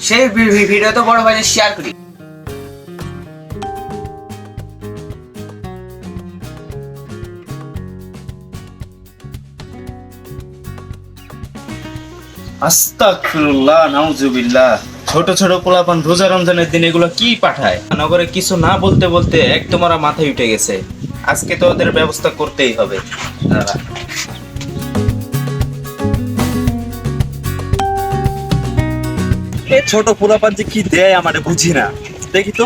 সেই ভি- ভি- ভিডিও বড় শেয়ার করি। নাউজুবিল্লাহ। ছোট ছোট পোলাপান রোজা রমজানের দিন এগুলো কি পাঠায়? নগরে কিছু না বলতে বলতে একদম ওরা মাথায় উঠে গেছে। আজকে তো ওদের ব্যবস্থা করতেই হবে। দাঁড়া। এ ছোট পোলাপান যে কি দেয় আমারে বুঝি না। দেখি তো।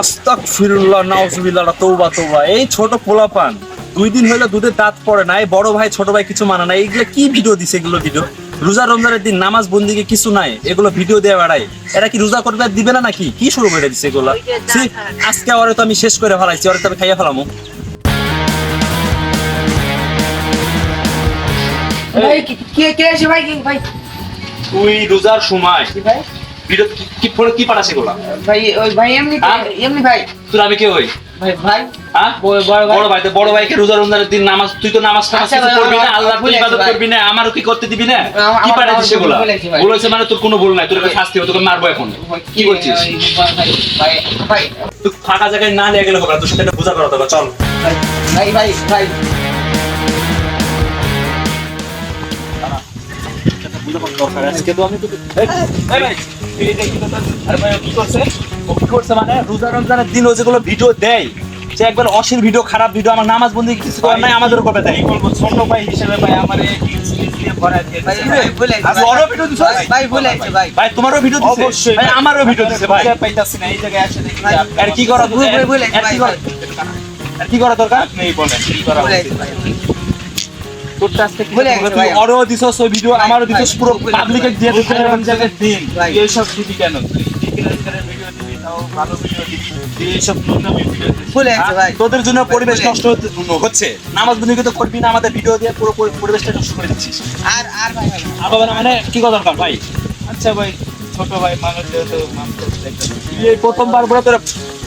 আস্তাগফিরুল্লাহ নাউজুবিল্লাহ তৌবা তৌবা এই ছোট পোলাপান দুই দিন হইল দুধের দাঁত পড়ে নাই বড় ভাই ছোট ভাই কিছু মানে না এইগুলো কি ভিডিও দিছে এগুলো ভিডিও রোজা রমজানের দিন নামাজ বন্দিকে কিছু নাই এগুলো ভিডিও দেওয়া বেড়াই এরা কি রোজা করবে দিবে না নাকি? কি শুরু করে দিছে এগুলো? আজকে ওরে তো আমি শেষ করে ফেলাইছি ওরে তো আমি খাইয়া ফেলামু। ভাই কে কে এসে ভাই? ভাই তুই রোজার সময় কি ভাই? ভিডিও কি কি পাঠাছে এগুলো ভাই ওই ভাই এমনি হ্যাঁ? এমনি ভাই। তুই আমি কে হই? ভাই ভাই। হ্যাঁ? বড়- ভাই। বড় ভাই। বড় ভাইকে রোজা রমজানের দিন নামাজ তুই তো নামাজ টামাজ আচ্ছা কিছু করবি না আমার- আল্লাহ ইবাদত করবি না আমার কি করতে দিবি না? কি পাঠাইছিস সেগুলো? ভুলে মানে তোর কোনো ভুল নাই তোর কাছে শাস্তি হবে তোকে মারবো এখন। কি করছিস ভাই তুই ফাঁকা জায়গায় না নিয়ে গেলে হবে তোর সাথে বোঝা করা চল। ভাই ভাই ভাই। কি করছে? ও কি করছে মানে? রোজা রমজানের দিন ও যেগুলো ভিডিও দেয় সে একবার অশ্লীল ভিডিও খারাপ ভিডিও আমার নামাজ বন্দি কিছু করার নাই আমাদেরও কবে দেয় বলব? ছোট ভাই হিসেবে ভাই আমার তোমারও ভিডিও অবশ্যই ভাই আমারও ভিডিও দিছে ভাই। পাইতাছি না এই জায়গায় আপনি- আর কি করা আর কি করা- আর কি করা দরকার? আপনিই বলেন কি করা তোরটা আজকে ভুলে গেছি তুই ভাই। দিছস ওই ভিডিও আমারও দিছস পুরো পাবলিকে দিয়ে দিন দিবি কেন? তুই তোদের জন্য পরিবেশ নষ্ট হচ্ছে। নামাজ বন্ধুকে তো করবি না আমাদের ভিডিও দিয়ে পুরো পরিবেশটা নষ্ট করে দিচ্ছিস। আর আর ভাই মানে কি কথা দরকার ভাই? আচ্ছা ভাই ছোট ভাই মানুষ যেহেতু প্রথমবার বলে তোরা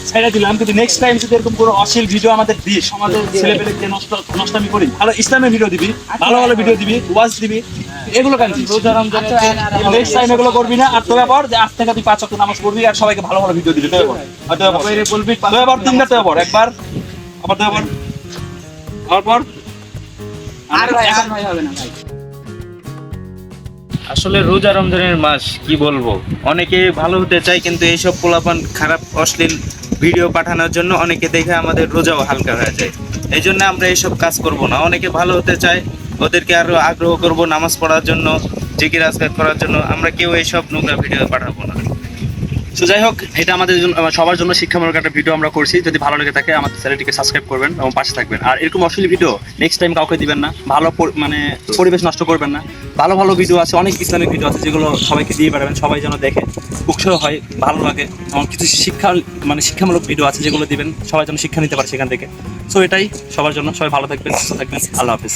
ছেড়ে দিলাম কিন্তু নেক্সট টাইম যদি এরকম কোনো অশ্লীল ভিডিও আমাদের দিস আমাদের ছেলেপেলেকে নষ্ট নষ্টামি করি ভালো ইসলামের ভিডিও দিবি ভালো ভালো ভিডিও দিবি ওয়াজ দিবি এগুলো কেন রোজা রমজানের আচ্ছা, নেক্সট টাইম এগুলো করবি না আর তোর ব্যাপার যে আজ থেকে তুই পাঁচ ওয়াক্ত নামাজ পড়বি আর সবাইকে ভালো ভালো ভিডিও দিবি তোর ব্যাপার আর তোর ব্যাপার বাইরে বলবি তোর ব্যাপার একবার আবার তোর ব্যাপার আবার পর। আর ভাই আর ভাই হবে না ভাই। আসলে রোজা রমজানের মাস, কি বলব? অনেকে ভালো হতে চায়, কিন্তু এইসব পোলাপান খারাপ, অশ্লীল ভিডিও পাঠানোর জন্য অনেকে দেখে আমাদের রোজাও হালকা হয়ে যায়। এই জন্য আমরা এইসব কাজ করব না। অনেকে ভালো হতে চায়, ওদেরকে আরও আগ্রহ করব নামাজ পড়ার জন্য, জিকির আজকার করার জন্য। আমরা কেউ এইসব নোংরা ভিডিও পাঠাবো না। তো যাই হোক, এটা আমাদের জন্য সবার জন্য শিক্ষামূলক একটা ভিডিও আমরা করছি। যদি ভালো লেগে থাকে, আমাদের চ্যানেলটিকে সাবস্ক্রাইব করবেন এবং পাশে থাকবেন। আর এরকম অশ্লীল ভিডিও নেক্সট টাইম কাউকে দিবেন না। ভালো মানে পরিবেশ নষ্ট করবেন না। ভালো ভালো ভিডিও আছে, অনেক ইসলামিক ভিডিও আছে যেগুলো সবাইকে দিয়ে বেড়াবেন, সবাই যেন দেখে। উৎসাহ হয়, ভালো লাগে, এবং কিছু শিক্ষা মানে শিক্ষামূলক ভিডিও আছে যেগুলো দিবেন, সবাই যেন শিক্ষা নিতে পারে সেখান থেকে। সো এটাই সবার জন্য, সবাই ভালো থাকবেন, সুস্থ থাকবেন, আল্লাহ হাফিজ।